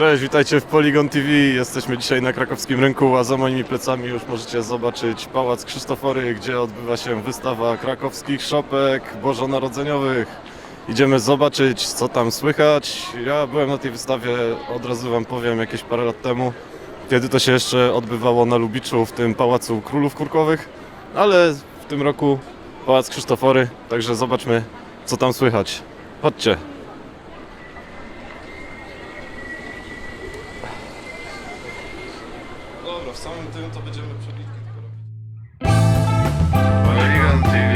Cześć, witajcie w Polygon TV. Jesteśmy dzisiaj na krakowskim rynku, a za moimi plecami już możecie zobaczyć Pałac Krzysztofory, gdzie odbywa się wystawa krakowskich szopek bożonarodzeniowych. Idziemy zobaczyć, co tam słychać. Ja byłem na tej wystawie, od razu wam powiem, jakieś parę lat temu, kiedy to się jeszcze odbywało na Lubiczu, w tym Pałacu Królów Kurkowych, ale w tym roku Pałac Krzysztofory, także zobaczmy, co tam słychać. Chodźcie. Tym to będziemy przebitki tylko robić. Polygon TV.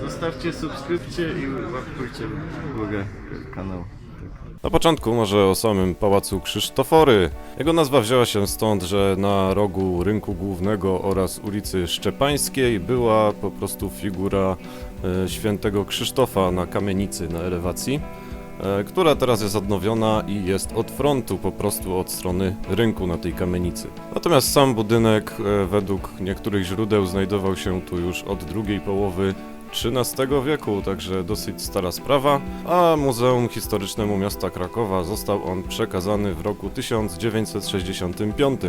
Zostawcie subskrypcję i łapkujcie w górę kanał. Na początku może o samym Pałacu Krzysztofory. Jego nazwa wzięła się stąd, że na rogu rynku głównego oraz ulicy Szczepańskiej była po prostu figura świętego Krzysztofa na kamienicy na elewacji, e, która teraz jest odnowiona i jest od frontu po prostu od strony rynku na tej kamienicy. Natomiast sam budynek e, według niektórych źródeł znajdował się tu już od drugiej połowy XIII wieku, także dosyć stara sprawa, a Muzeum Historycznemu Miasta Krakowa został on przekazany w roku 1965.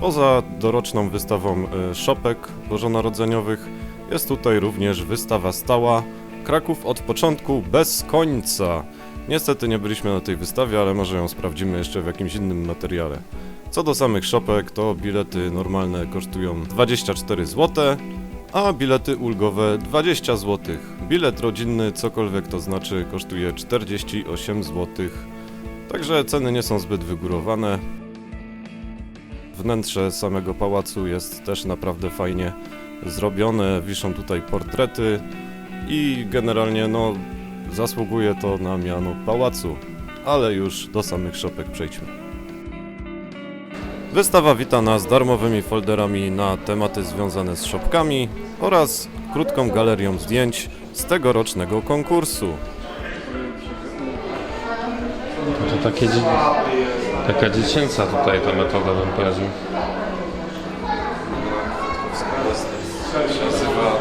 Poza doroczną wystawą e, szopek bożonarodzeniowych jest tutaj również wystawa stała Kraków od początku bez końca. Niestety nie byliśmy na tej wystawie, ale może ją sprawdzimy jeszcze w jakimś innym materiale. Co do samych szopek, to bilety normalne kosztują 24 zł, a bilety ulgowe 20 zł. Bilet rodzinny, cokolwiek to znaczy, kosztuje 48 zł. Także ceny nie są zbyt wygórowane. Wnętrze samego pałacu jest też naprawdę fajnie zrobione. Wiszą tutaj portrety i generalnie no zasługuje to na miano pałacu. Ale już do samych szopek przejdźmy. Wystawa wita nas darmowymi folderami na tematy związane z szopkami oraz krótką galerią zdjęć z tegorocznego konkursu. To takie, taka dziecięca tutaj ta metoda bym powiedział.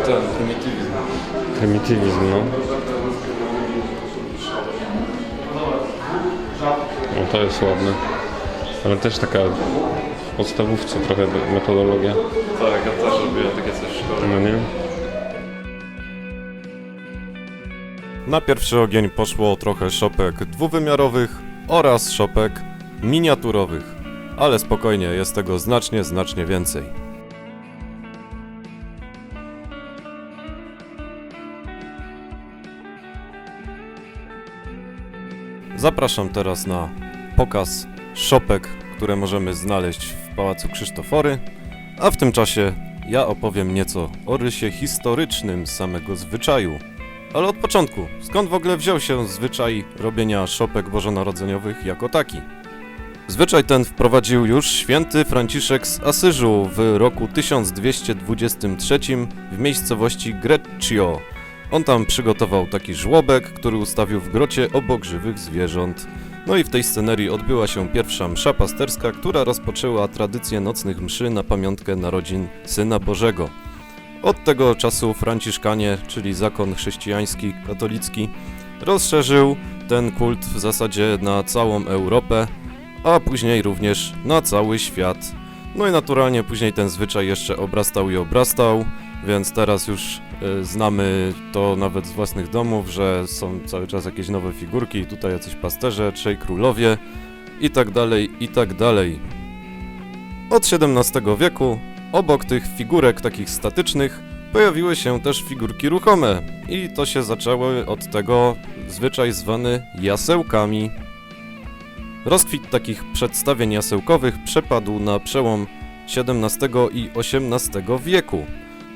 Ten prymitywizm. Prymitywizm, no. No to jest ładne. Ale też taka w podstawówce trochę metodologia. Tak, ja też robiłem takie coś w szkole. No nie? Na pierwszy ogień poszło trochę szopek dwuwymiarowych oraz szopek miniaturowych. Ale spokojnie, jest tego znacznie, znacznie więcej. Zapraszam teraz na pokaz szopek, które możemy znaleźć w Pałacu Krzysztofory, a w tym czasie ja opowiem nieco o rysie historycznym samego zwyczaju. Ale od początku, skąd w ogóle wziął się zwyczaj robienia szopek bożonarodzeniowych jako taki? Zwyczaj ten wprowadził już święty Franciszek z Asyżu w roku 1223 w miejscowości Greccio. On tam przygotował taki żłobek, który ustawił w grocie obok żywych zwierząt. No i w tej scenerii odbyła się pierwsza msza pasterska, która rozpoczęła tradycję nocnych mszy na pamiątkę narodzin Syna Bożego. Od tego czasu Franciszkanie, czyli zakon chrześcijański, katolicki, rozszerzył ten kult w zasadzie na całą Europę, a później również na cały świat. No i naturalnie później ten zwyczaj jeszcze obrastał i obrastał, więc teraz już e, znamy to nawet z własnych domów, że są cały czas jakieś nowe figurki, tutaj jacyś pasterze, trzej królowie i tak dalej, i tak dalej. Od XVII wieku obok tych figurek takich statycznych pojawiły się też figurki ruchome i to się zaczęło od tego zwyczaj zwany jasełkami. Rozkwit takich przedstawień jasełkowych przepadł na przełom XVII i XVIII wieku.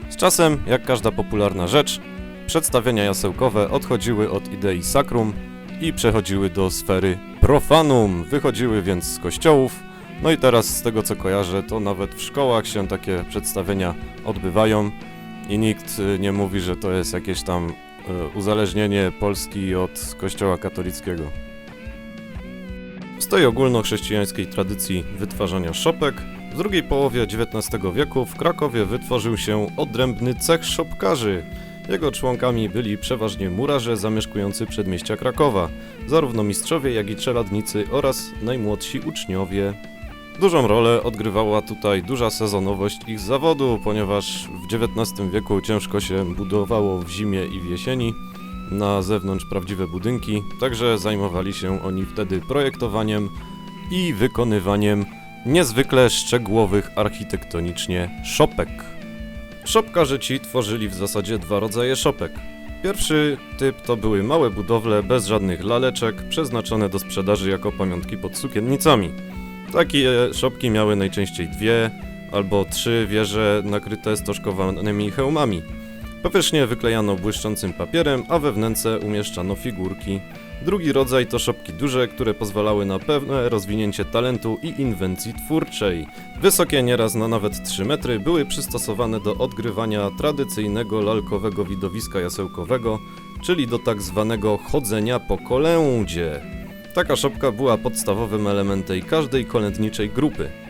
Z czasem, jak każda popularna rzecz, przedstawienia jasełkowe odchodziły od idei sacrum i przechodziły do sfery profanum, wychodziły więc z kościołów. No i teraz z tego co kojarzę, to nawet w szkołach się takie przedstawienia odbywają i nikt y, nie mówi, że to jest jakieś tam y, uzależnienie Polski od kościoła katolickiego. Z tej ogólnochrześcijańskiej tradycji wytwarzania szopek W drugiej połowie XIX wieku w Krakowie wytworzył się odrębny cech szopkarzy. Jego członkami byli przeważnie murarze zamieszkujący przedmieścia Krakowa, zarówno mistrzowie, jak i czeladnicy oraz najmłodsi uczniowie. Dużą rolę odgrywała tutaj duża sezonowość ich zawodu, ponieważ w XIX wieku ciężko się budowało w zimie i w jesieni na zewnątrz prawdziwe budynki, także zajmowali się oni wtedy projektowaniem i wykonywaniem niezwykle szczegółowych architektonicznie szopek. Szopkarze ci tworzyli w zasadzie dwa rodzaje szopek. Pierwszy typ to były małe budowle bez żadnych laleczek, przeznaczone do sprzedaży jako pamiątki pod sukiennicami. Takie szopki miały najczęściej dwie albo trzy wieże nakryte stożkowanymi hełmami. Powierzchnię wyklejano błyszczącym papierem, a we wnęce umieszczano figurki. Drugi rodzaj to szopki duże, które pozwalały na pewne rozwinięcie talentu i inwencji twórczej. Wysokie nieraz na nawet 3 metry były przystosowane do odgrywania tradycyjnego lalkowego widowiska jasełkowego, czyli do tak zwanego chodzenia po kolędzie. Taka szopka była podstawowym elementem każdej kolędniczej grupy.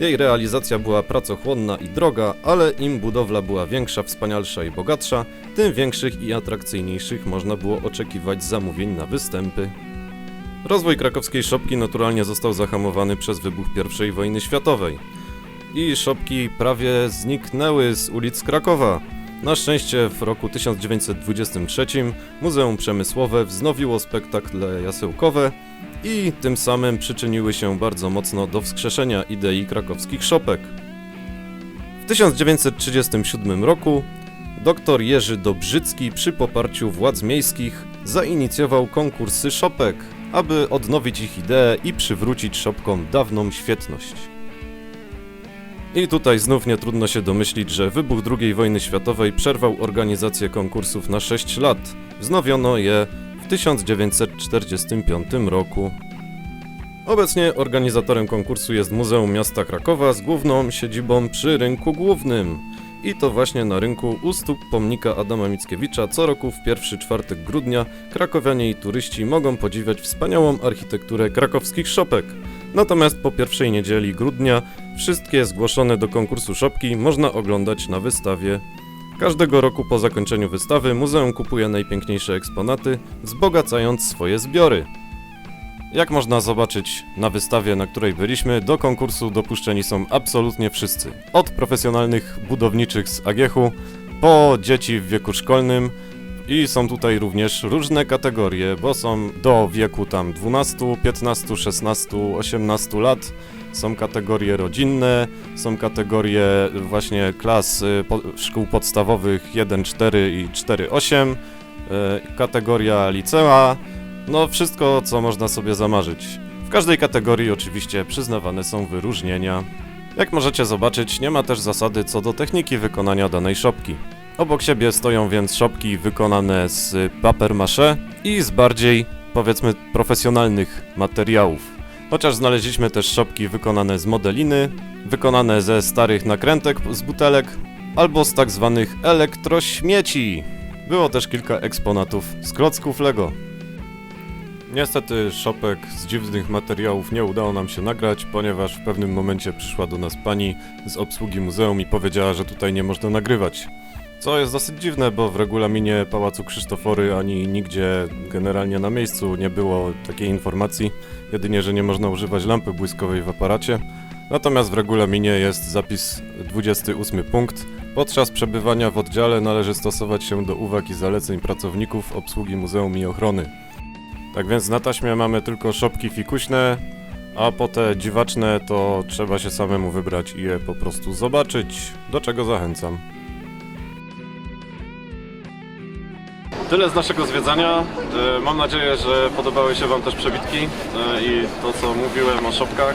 Jej realizacja była pracochłonna i droga, ale im budowla była większa, wspanialsza i bogatsza, tym większych i atrakcyjniejszych można było oczekiwać zamówień na występy. Rozwój krakowskiej szopki naturalnie został zahamowany przez wybuch I wojny światowej. I szopki prawie zniknęły z ulic Krakowa. Na szczęście w roku 1923 Muzeum Przemysłowe wznowiło spektakle jasełkowe i tym samym przyczyniły się bardzo mocno do wskrzeszenia idei krakowskich szopek. W 1937 roku dr Jerzy Dobrzycki przy poparciu władz miejskich zainicjował konkursy szopek, aby odnowić ich ideę i przywrócić szopkom dawną świetność. I tutaj znów nie trudno się domyślić, że wybuch II wojny światowej przerwał organizację konkursów na 6 lat. Wznowiono je w 1945 roku. Obecnie organizatorem konkursu jest Muzeum Miasta Krakowa z główną siedzibą przy Rynku Głównym. I to właśnie na rynku u stóp pomnika Adama Mickiewicza co roku w pierwszy czwartek grudnia krakowianie i turyści mogą podziwiać wspaniałą architekturę krakowskich szopek. Natomiast po pierwszej niedzieli grudnia wszystkie zgłoszone do konkursu szopki można oglądać na wystawie. Każdego roku po zakończeniu wystawy muzeum kupuje najpiękniejsze eksponaty, wzbogacając swoje zbiory. Jak można zobaczyć na wystawie, na której byliśmy, do konkursu dopuszczeni są absolutnie wszyscy. Od profesjonalnych budowniczych z Agiechu, po dzieci w wieku szkolnym i są tutaj również różne kategorie, bo są do wieku tam 12, 15, 16, 18 lat. Są kategorie rodzinne, są kategorie właśnie klas y, po, szkół podstawowych 1-4 i 4-8, y, kategoria licea, no wszystko co można sobie zamarzyć. W każdej kategorii oczywiście przyznawane są wyróżnienia. Jak możecie zobaczyć, nie ma też zasady co do techniki wykonania danej szopki. Obok siebie stoją więc szopki wykonane z papier i z bardziej, powiedzmy, profesjonalnych materiałów. Chociaż znaleźliśmy też szopki wykonane z modeliny, wykonane ze starych nakrętek z butelek, albo z tak zwanych elektrośmieci. Było też kilka eksponatów z klocków Lego. Niestety szopek z dziwnych materiałów nie udało nam się nagrać, ponieważ w pewnym momencie przyszła do nas pani z obsługi muzeum i powiedziała, że tutaj nie można nagrywać. Co jest dosyć dziwne, bo w regulaminie Pałacu Krzysztofory ani nigdzie generalnie na miejscu nie było takiej informacji, jedynie, że nie można używać lampy błyskowej w aparacie. Natomiast w regulaminie jest zapis 28 punkt. Podczas przebywania w oddziale należy stosować się do uwag i zaleceń pracowników obsługi muzeum i ochrony. Tak więc na taśmie mamy tylko szopki fikuśne, a po te dziwaczne to trzeba się samemu wybrać i je po prostu zobaczyć, do czego zachęcam. Tyle z naszego zwiedzania. E, Mam nadzieję, że podobały się Wam też przebitki e, i to co mówiłem o szopkach.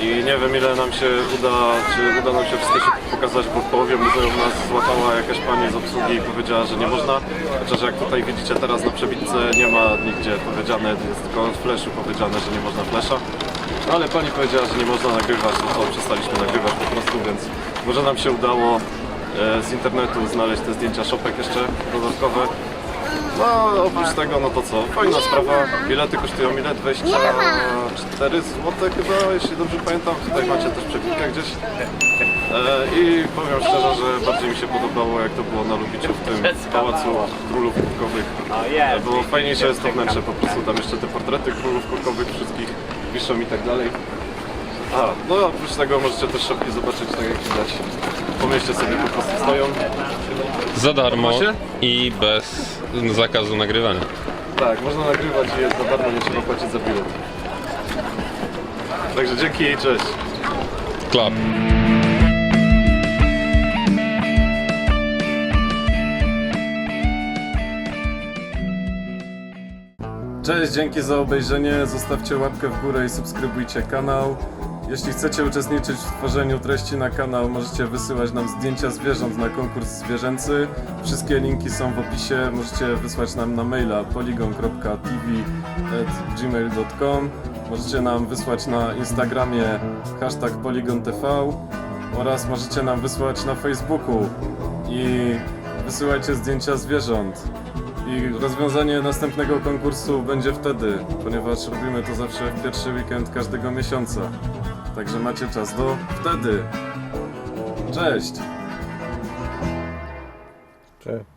I nie wiem ile nam się uda, czy uda nam się wszystko pokazać, bo w połowie muzeum nas złapała jakaś pani z obsługi i powiedziała, że nie można. Chociaż jak tutaj widzicie teraz na przebitce nie ma nigdzie powiedziane, jest tylko w flashu powiedziane, że nie można flasha. No ale pani powiedziała, że nie można nagrywać, no to przestaliśmy nagrywać po prostu, więc może nam się udało e, z internetu znaleźć te zdjęcia szopek jeszcze dodatkowe. No, oprócz tego, no to co, fajna sprawa. Bilety kosztują ile? 24 zł chyba, jeśli dobrze pamiętam. Tutaj macie też przebitkę gdzieś. E, I powiem szczerze, że bardziej mi się podobało, jak to było na Lubiciu w tym Pałacu Królów Kurkowych. E, Było fajniejsze jest to wnętrze, po prostu tam jeszcze te portrety królów kurkowych wszystkich wiszą i tak dalej. A, no oprócz tego możecie też szopki zobaczyć, tak jak widać. Po mieście sobie po prostu stoją. Za darmo Macie? i bez zakazu nagrywania. Tak, można nagrywać i jest za darmo, nie trzeba płacić za bilet. Także dzięki i cześć. Klap. Cześć, dzięki za obejrzenie. Zostawcie łapkę w górę i subskrybujcie kanał. Jeśli chcecie uczestniczyć w tworzeniu treści na kanał, możecie wysyłać nam zdjęcia zwierząt na konkurs zwierzęcy. Wszystkie linki są w opisie. Możecie wysłać nam na maila polygon.tv@gmail.com. Możecie nam wysłać na Instagramie hashtag polygontv oraz możecie nam wysłać na Facebooku i wysyłajcie zdjęcia zwierząt. I rozwiązanie następnego konkursu będzie wtedy, ponieważ robimy to zawsze w pierwszy weekend każdego miesiąca. Także macie czas do wtedy. Cześć! Cześć.